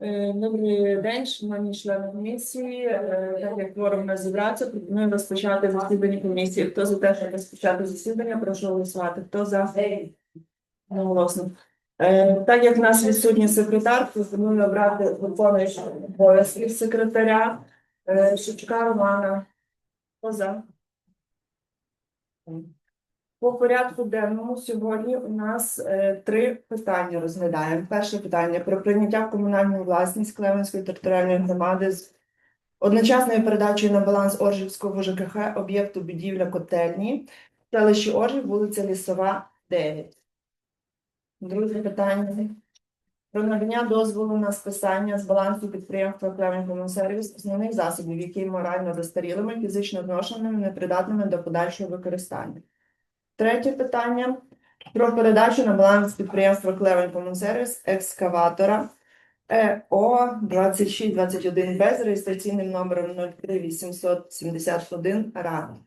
Е, Добрий день, шановні члени комісії. Е, Так як кворум не зібрався, пропоную розпочати засідання комісії. Хто за те, щоб розпочати засідання, прошу голосувати. Хто за? Одноголосно. Е, Так як в нас відсутній секретар, пропоную обрати виконуючого обов'язків секретаря Шевчука Романа. Хто за? По порядку денному сьогодні у нас е, три питання розглядаємо. Перше питання про прийняття в комунальну власність Клеменської територіальної громади з одночасною передачею на баланс Оржівського ЖКХ об'єкту будівля котельні в селищі Оржів, вулиця Лісова, 9. Друге питання. Про надання дозволу на списання з балансу підприємства Клеменкомунсервіс основних засобів, які морально застарілими, фізично зношеними, непридатними до подальшого використання. Третє питання про передачу на баланс підприємства Клевень Комунсервіс екскаватора ЕО 2621 Б з реєстраційним номером 03871 РАН.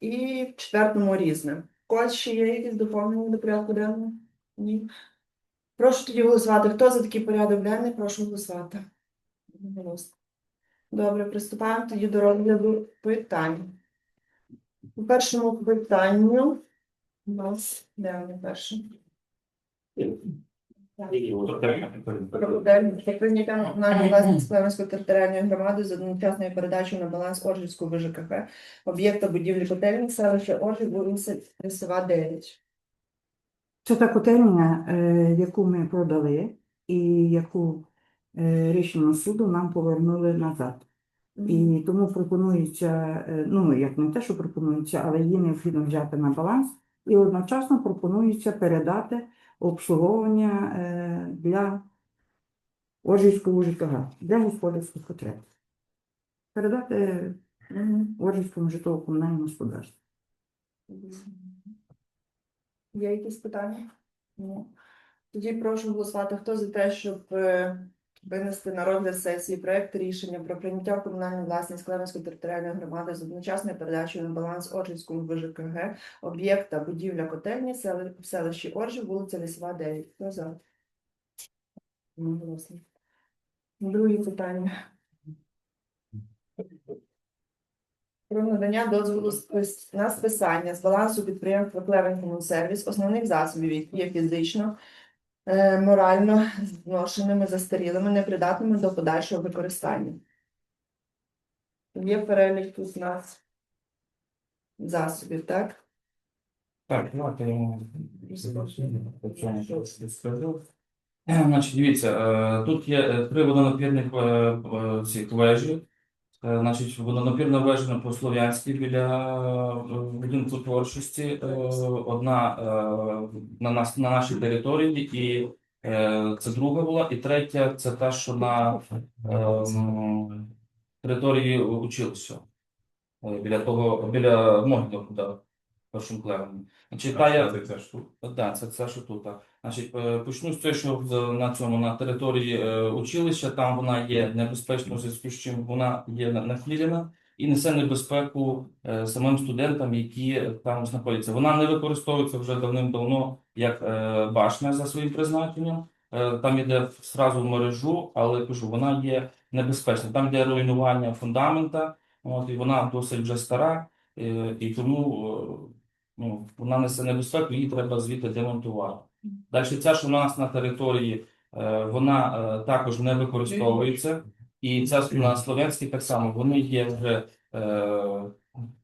І в четвертому різне. Код ще є якісь доповнення до порядку денного? Ні. Прошу тоді голосувати. Хто за такий порядок денний? Прошу голосувати. Добре, приступаємо тоді до розгляду питань. У першому питанню у нас де вони перші? Про прийняття на власність Клеменської територіальної громади з одночасною передачею на баланс Оржівського ВЖКХ об'єкта будівлі котельні селища Оржів, вулиця Лісова, 9. Це та котельня, е, яку ми продали, і яку е, рішення суду нам повернули назад. І тому пропонується, е, ну як не те, що пропонується, але її необхідно взяти на баланс, і одночасно пропонується передати обслуговування е, для Оржівського ЖКГ, для господарських потреб. Передати Мгм. Оржівському житлово-комунальному господарству. Є якісь питання? Ні. Тоді прошу голосувати. Хто за те, щоб е, винести на розгляд сесії проект рішення про прийняття в комунальну власність Клевенської територіальної громади з одночасною передачею на баланс Оржівському ВЖКГ об'єкта будівля котельні в селищі Оржів, вулиця Лісова, 9. Хто за? Друге питання. Про надання дозволу на списання з балансу підприємства Клевень Комунсервіс основних засобів, які є фізично, морально зношеними, застарілими, непридатними до подальшого використання. Є перелік тут у нас засобів, так? Так, давайте я йому по цьому скажу. Е, Значить, дивіться, е, тут є е, три водонапірних е, е, цих вежі. Е, Значить, водонапірна вежа по Слов'янській біля е, будинку творчості. е, Одна на нас на нашій території, і це друга була, і третя це та, що на території училища. Біля того, біля да, першим клевені. Значить, та я, Це ж тут. да, це, це що тут. Значить, е, почну з того, що на цьому на території е, училища там вона є небезпечною, зв'язку з чим вона є на- нахилена і несе небезпеку е, самим студентам, які там знаходяться. Вона не використовується вже давним-давно як е, башня за своїм призначенням. Е, Там йде зразу в мережу, але кажу, вона є небезпечна. Там йде руйнування фундамента, от, і вона досить вже стара, е, і тому е, ну, вона несе небезпеку, її треба звідти демонтувати. Далі ця, що в нас на території, е, вона е, також не використовується. І ця на Слов'янській так само, вони є вже е,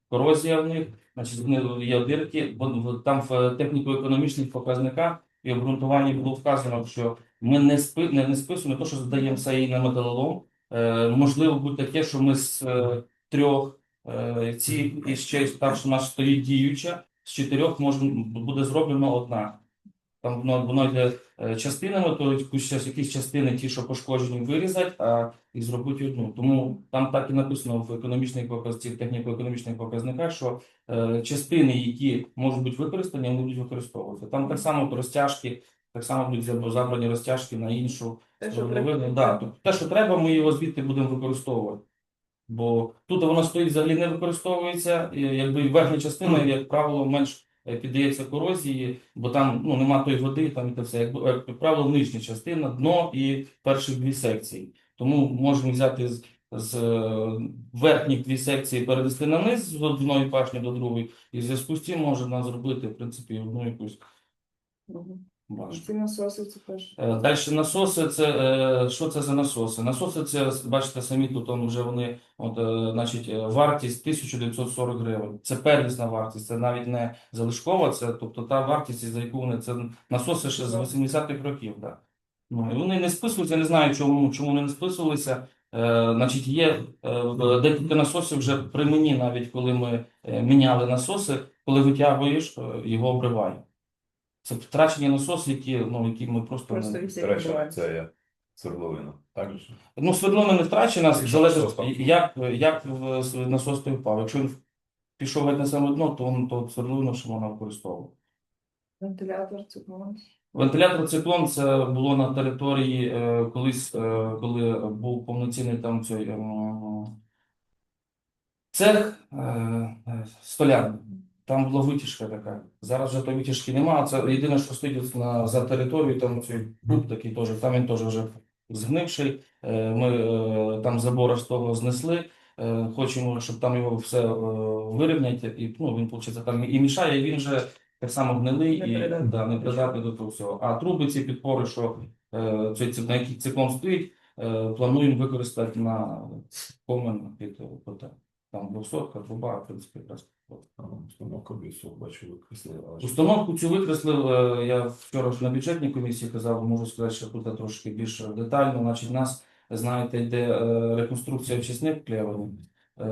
корозія в них, значить, вони є дирки, бо там в техніко-економічних показниках і обґрунтуванні було вказано, що ми не, спи, не, не списуємо те, що здаємо все і на металолом. Можливо, буде таке, що ми з трьох ці і ще там, що у нас стоїть діюча, з чотирьох може буде зроблено одна. Там воно, воно йде частинами, то якісь частини, ті, що пошкоджені, вирізати, а і зробити одну. Тому там так і написано в економічних показниках, техніко-економічних показниках, що е, частини, які можуть бути використані, вони будуть використовуватися. Там так само розтяжки, так само будуть забрані розтяжки на іншу Те, що треба. Да, тобто те, що треба, ми його звідти будемо використовувати. Бо тут воно стоїть взагалі не використовується, і якби верхня частина, як правило, менш е, піддається корозії, бо там ну, нема тої води, там і те все. Як, як правило, нижня частина, дно і перші дві секції. Тому можемо взяти з, з е, верхніх дві секції перевести на низ з одної пашні до другої, і в зв'язку з цим можна зробити, в принципі, одну якусь Ці насоси це теж. Далі насоси, це е, що це за насоси? Насоси, це бачите самі тут он вже вони, от, е, значить, е, вартість 1940 гривень. Це первісна вартість, це навіть не залишкова, це тобто та вартість, за яку вони це насоси ще з 80-х років. Да. Ну, і вони не списуються, не знаю, чому, чому вони не списувалися. Е, значить, є е, декілька насосів вже при мені, навіть коли ми е, міняли насоси, коли витягуєш, е, його обриває. Це втрачені насоси, які, ну, які ми просто, Просто не... всі відбувають. це є свердловина. Так же ж? Ну, свердловина не втрачена, Якщо залежить, насос там. як, як в- с- насос той впав. Якщо він пішов геть на саме дно, то, він- то свердловину ще можна використовувати. Вентилятор було. Вентилятор циклон це було на території е, колись, е, коли був повноцінний там цей ем, цех е, е, столярний. Там була витяжка така. Зараз вже тої витяжки немає. Це єдине, що стоїть на, за територією, там цей куб такий теж, там він теж вже згнивший. Е, Ми е, там забора з того знесли. Е, Хочемо, щоб там його все вирівняти. І ну, він, виходить, там і мішає, і він вже так само гнилий і да, непридатний до того всього. А труби ці підпори, що цей, на яких циклон стоїть, плануємо використати на комен під котел. Там 200 труба, в принципі, якраз. Установка бісу, бачу, викреслили. Установку цю викреслив, е, я вчора ж на бюджетній комісії казав, можу сказати, що тут трошки більш детально. Значить, у нас, знаєте, йде е, реконструкція очисних клевень. Е,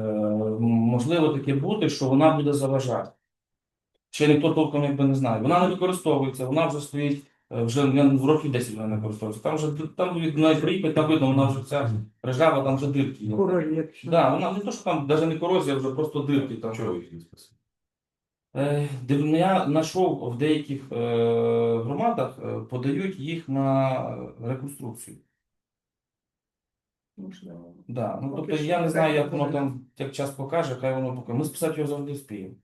Можливо таке буде, що вона буде заважати. Ще ніхто толком якби не знає. Вона не використовується, вона вже стоїть, вже не- в років 10 вона не використовується. Там вже там від навіть приїхати, там видно, вона вже вся ржава, там вже дирки. є. Король, Да, вона не то, що там навіть не корозія, вже просто дирки там. Чого їх не списали? Е, див- Я знайшов в деяких е, громадах е, подають їх на реконструкцію. Можливо. Да. Ну, Поки тобто що я не знаю, як воно там як час покаже, хай воно покаже. Ми списати його завжди вспіємо.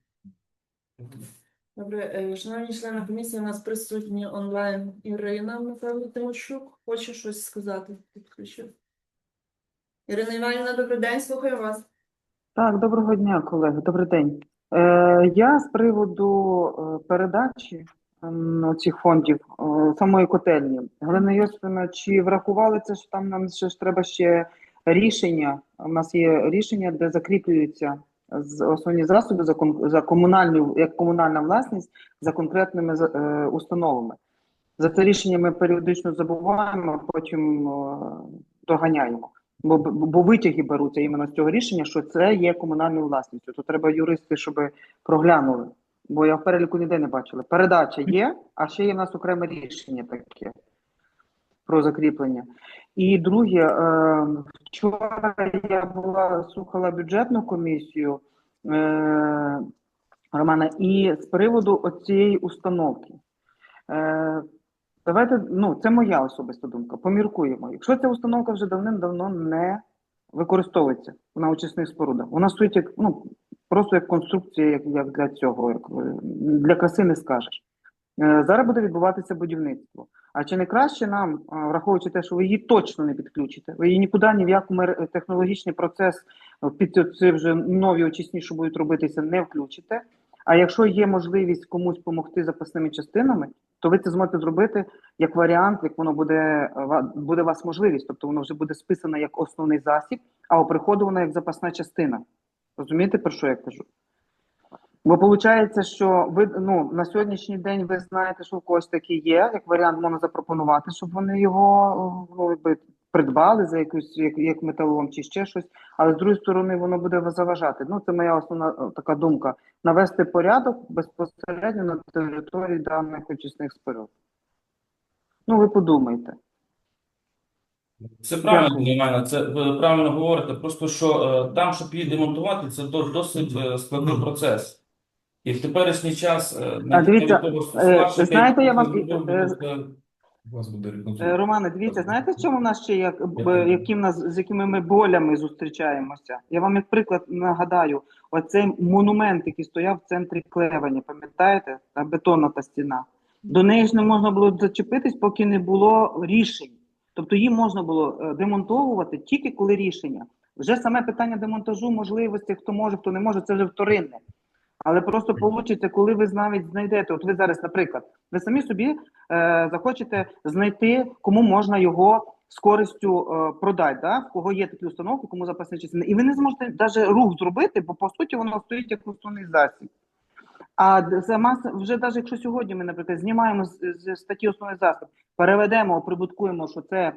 Добре, е, шановні члени комісії, у нас присутні онлайн Ірина Михайло Тимощук. Хоче щось сказати. Підключив. Ірина Іванівна, добрий день, слухаю вас. Так, доброго дня, колеги. Добрий день. Е, я з приводу е, передачі ем, цих фондів самої котельні. Галина Йосифівна, чи врахували це, що там нам ще ж треба ще рішення? У нас є рішення, де закріплюються основні засоби за, за комунальну, як комунальна власність за конкретними е, установами. За це рішення ми періодично забуваємо, потім е, доганяємо. Бо, бо витяги беруться іменно з цього рішення, що це є комунальною власністю. То треба юристи, щоб проглянули. Бо я в переліку ніде не бачила. Передача є, а ще є в нас окреме рішення таке про закріплення. І друге, е, вчора я була слухала бюджетну комісію е, Романа, і з приводу оцієї установки. Е, Давайте, ну, це моя особиста думка. Поміркуємо. Якщо ця установка вже давним-давно не використовується на очисних спорудах, вона стоїть як ну просто як конструкція, як, як для цього, як для краси не скажеш. Зараз буде відбуватися будівництво. А чи не краще нам, враховуючи те, що ви її точно не підключите, ви її нікуди ні в якому технологічний процес е, під ці вже нові очисні, що будуть робитися, не включите. А якщо є можливість комусь допомогти запасними частинами, то ви це зможете зробити як варіант, як воно буде е, буде у вас можливість, тобто воно вже буде списано як основний засіб, а оприходовано як запасна частина. Розумієте, про що я кажу? Бо виходить, що ви ну на сьогоднішній день ви знаєте, що в когось таке є, як варіант можна запропонувати, щоб вони його ну, якби придбали за якусь як, як металолом чи ще щось. Але з другої сторони, воно буде заважати. Ну це моя основна е, така думка: навести порядок безпосередньо на території даних очисних споруд. Ну, ви подумайте. Це правильно, Дякую. Ірина, це ви правильно говорите. Просто що е, там, щоб її демонтувати, це досить е, складний процес. І в теперішній час е, А, дивіться, того, що е, знаєте, я вам- е, вас буде реконструкція. Романе, дивіться, знаєте, в чому в нас ще як які в нас з якими ми болями зустрічаємося? Я вам як приклад нагадаю, оцей монумент, який стояв в центрі Клевані, пам'ятаєте? Та бетонна та стіна. До неї ж не можна було зачепитись, поки не було рішень. Тобто її можна було демонтовувати тільки коли рішення. Вже саме питання демонтажу, можливості, хто може, хто не може, це вже вторинне. Але просто вийде, коли ви навіть знайдете, от ви зараз, наприклад, ви самі собі е, захочете знайти, кому можна його з користю е, продати, да? в кого є такі установки, кому запасні частини. І ви не зможете навіть рух зробити, бо по суті воно стоїть як основний засіб. А сама вже навіть якщо сьогодні ми, наприклад, знімаємо з, з статті основний засіб, переведемо, оприбуткуємо, що це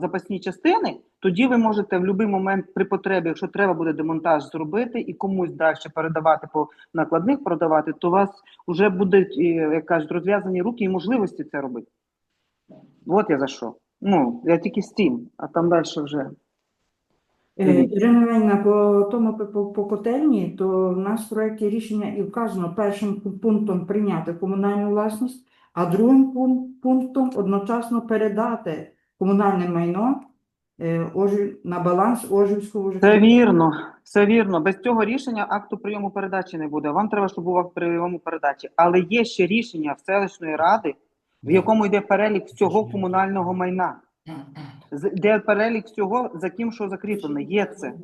запасні частини, тоді ви можете в будь-який момент при потребі, якщо треба буде демонтаж зробити і комусь далі передавати по накладних продавати, то у вас вже будуть, е, як кажуть, розв'язані руки і можливості це робити. От я за що. Ну, я тільки з тим, а там далі вже. Е, Ірина Іванівна, по тому по, по котельні, то в нас в проєкті рішення і вказано першим пунктом прийняти комунальну власність, а другим пунктом одночасно передати комунальне майно е, Ожи- на баланс Ожівського. Це вірно, це вірно. Без цього рішення акту прийому передачі не буде. Вам треба, щоб був акт прийому передачі. Але є ще рішення в селищної ради, в якому йде перелік всього комунального майна. Де перелік всього, за ким що закріплено. Є це.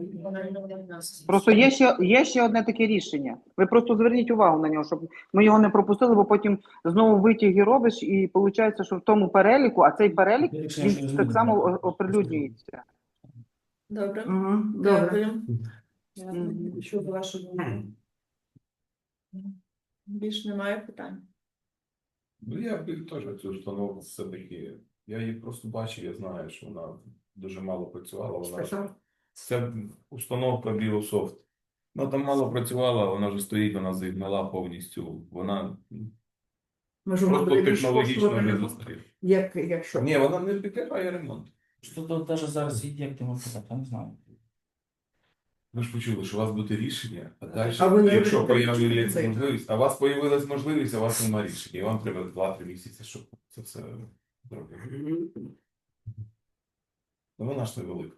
Просто є ще, є ще одне таке рішення. Ви просто зверніть увагу на нього, щоб ми його не пропустили, бо потім знову витяги робиш, і виходить, що в тому переліку, а цей перелік він так само оприлюднюється. Добре. Мгм, Добре. Дякую. Вашу думку. Більш немає питань. Ну, я б теж цю установку все-таки. Я її просто бачив, я знаю, що вона дуже мало працювала. Вона ж- Це установка Біософт. Ну там мало працювала, вона вже стоїть, вона загнала повністю. Вона Може, просто більш технологічно вже коштувати, застаріла. як, якщо. Ні, вона не підлягає ремонту. Що тут навіть зараз є, як ти можеш сказати, я не знаю. Ви ж почули, що у вас буде рішення, а далі, А ви не якщо будете появилась цей. можливість, а у вас появилась можливість, а у вас немає рішення, і вам треба 2-3 місяці, щоб це все вона ж невелика.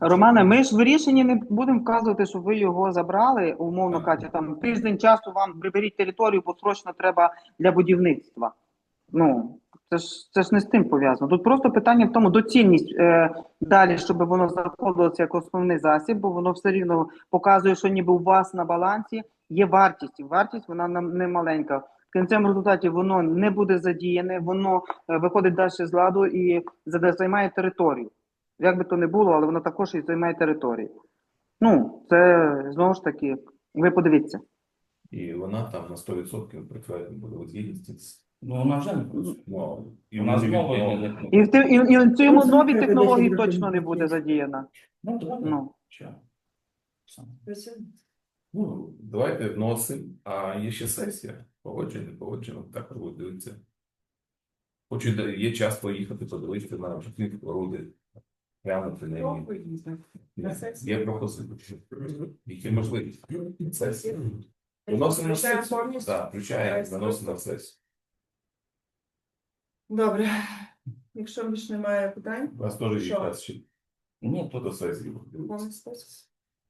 Романе, ми ж в рішенні не будемо вказувати, що ви його забрали, умовно кажучи, там тиждень часу вам приберіть територію, бо срочно треба для будівництва. Ну, це ж це ж не з тим пов'язано. Тут просто питання в тому доцільність е, далі, щоб воно знаходилося як основний засіб, бо воно все рівно показує, що ніби у вас на балансі є вартість, і вартість вона не маленька. В кінцевому результаті воно не буде задіяне, воно е, виходить далі з ладу і займає територію. Як би то не було, але воно також і займає територію. Ну, це знову ж таки, ви подивіться. І вона там на 100% працює буде згідності Ну, вона вже не працює. ну, і У нас знову. І в, те- і, і в цьому Ну, новій технології точно не буде задіяна. Ну, добре. Ну. Що? Саме. Ну, давайте вносимо, а є ще сесія. Погоджено, погоджено, так проводиться. Хочу, є час поїхати, подивитися на житлові споруди. Глянути на неї. Є пропозиції. Які можливість? Сесія. Виносимо на сесію. Так, включаємо, виносимо на сесію. Добре. Якщо більш немає питань, У вас теж є час ще Ні, тут до сесії.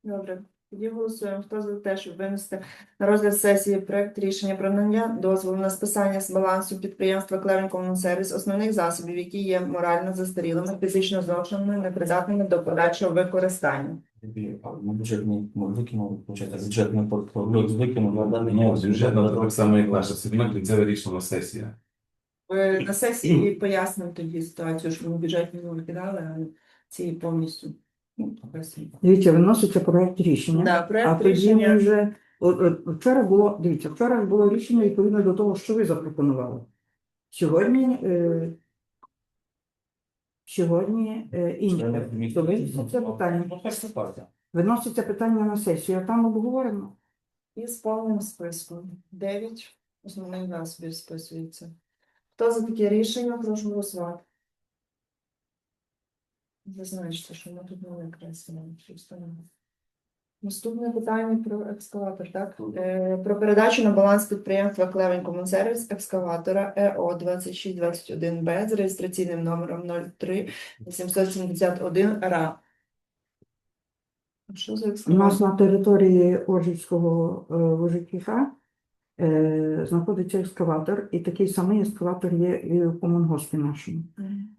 Добре. Тоді голосуємо. Хто за те, щоб винести на розгляд сесії проект рішення про надання дозволу на списання з балансу підприємства Клевен Комунсервіс основних засобів, які є морально застарілими, фізично зношеними, непридатними до подальшого використання. ну, викинув, виходить, бюджетний портфель викинув на даний час. бюджетна так само, як наша сегмент, і це вирішена сесія. На сесії пояснимо тоді ситуацію, що ми бюджетні не викидали, а ці повністю. Ну. Дивіться, виноситься проєкт рішення. Да, А проект тоді ми вже вчора було, дивіться, вчора було рішення відповідно до того, що ви запропонували. Сьогодні, е, сьогодні е, інше. То виноситься питання. Ну, хай ситуація. Виноситься питання на сесію, а там обговорено. І з повним списком. Дев'ять основних засобів списується. Хто за таке рішення, прошу голосувати. Зазначте, що ми тут не викреслюємо цю установу. Наступне питання про екскаватор, так? Е, Про передачу на баланс підприємства Клевень Комунсервіс екскаватора ЕО 2621Б з реєстраційним номером 03 871 РА. Що за У нас на території Ожівського е, ВЖКХ знаходиться екскаватор, і такий самий екскаватор є і в комунгоспі нашому.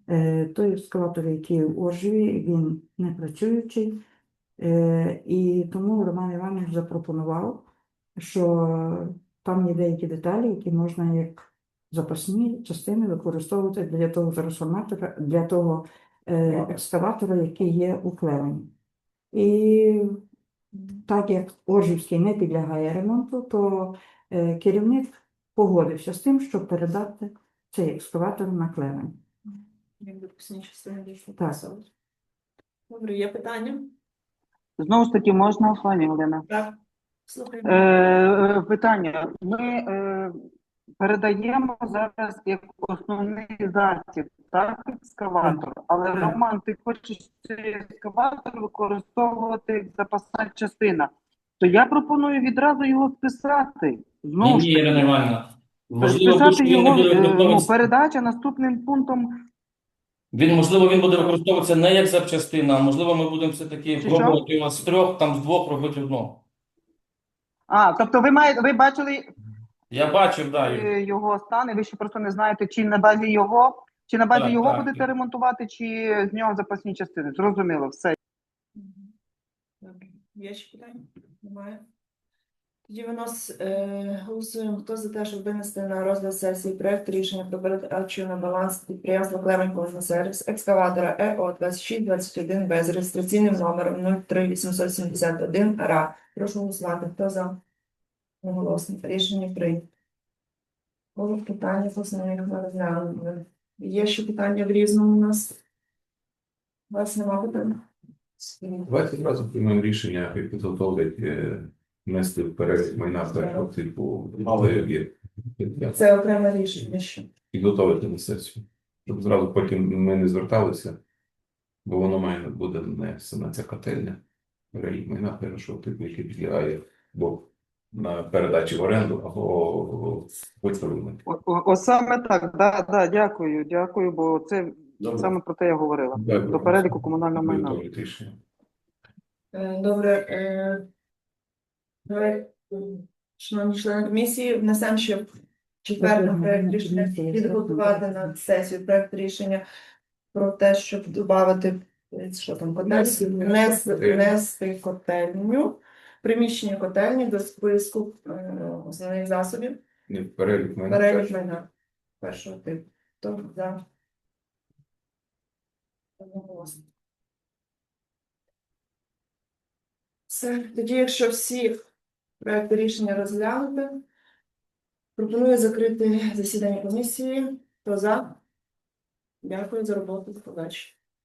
Е, Той екскаватор, який в Ожеві, він не працюючий, Е, і тому Роман Іванович запропонував, що там є деякі деталі, які можна як запасні частини використовувати для того трансформатора, для того е, екскаватора, який є у Клевені. І так як Ожівський не підлягає ремонту, то е, керівник погодився з тим, щоб передати цей екскаватор на Клевень. Так. Добре, є питання? Знову ж таки, можна, пані Олена? Так. Слухаємо. Е, питання. Ми е, передаємо зараз як основний засіб, так, екскаватор. Але Роман, ти хочеш цей екскаватор використовувати як запасна частина. То я пропоную відразу його списати. Знову ж ні, Ірина таки, Іванівна. Можливо, він не його буде е, ну, використовуватися. передача наступним пунктом. Він, можливо, він буде використовуватися не як запчастина, а можливо, ми будемо все-таки Чи пробувати його з трьох, там з двох робити одного. А, тобто ви маєте, ви бачили Я бачив, да, Юрій. е, його стан, і ви ще просто не знаєте, чи на базі його, чи на базі Так, його так. будете ремонтувати, чи з нього запасні частини. Зрозуміло, все. Добре. Є ще питання? Немає. Тоді винос е, голосуємо. Хто за те, щоб винести на розгляд сесії проект рішення про передачу на баланс підприємства Клевень сервіс екскаватора ЕО 2621 без реєстраційним номером 03871 РА. Прошу голосувати. Хто за? Голосно. Рішення прийнято. Було питання з основних ми розглянули. Є ще питання в різному у нас? У вас нема питань? Давайте одразу приймемо рішення і підготовлять е, внести в перелік майна першого типу малий об'єкт. Це окреме рішення. ще. Підготовити на сесію. Щоб зразу потім ми не зверталися, бо воно має буде не саме ця котельня, перелік майна першого типу, який підлягає або на передачі в оренду, або виставлення. О, о, о, саме так, да, да, дякую, дякую, бо це Добре. саме про те я говорила. До переліку комунального майна. Е, Добре. Е, Давай, шановні члени комісії, внесемо ще в четвертий Добре, проект рішення підготувати на сесію проект рішення про те, щоб додати що там внести, котельню, приміщення котельні до списку е, основних засобів. Не в перелік майна. Перелік першого. майна першого типу. Хто за? Одноголосно. Все, тоді, якщо всі проекти рішення розглянути, пропоную закрити засідання комісії. Хто за? Дякую за роботу. Побачення.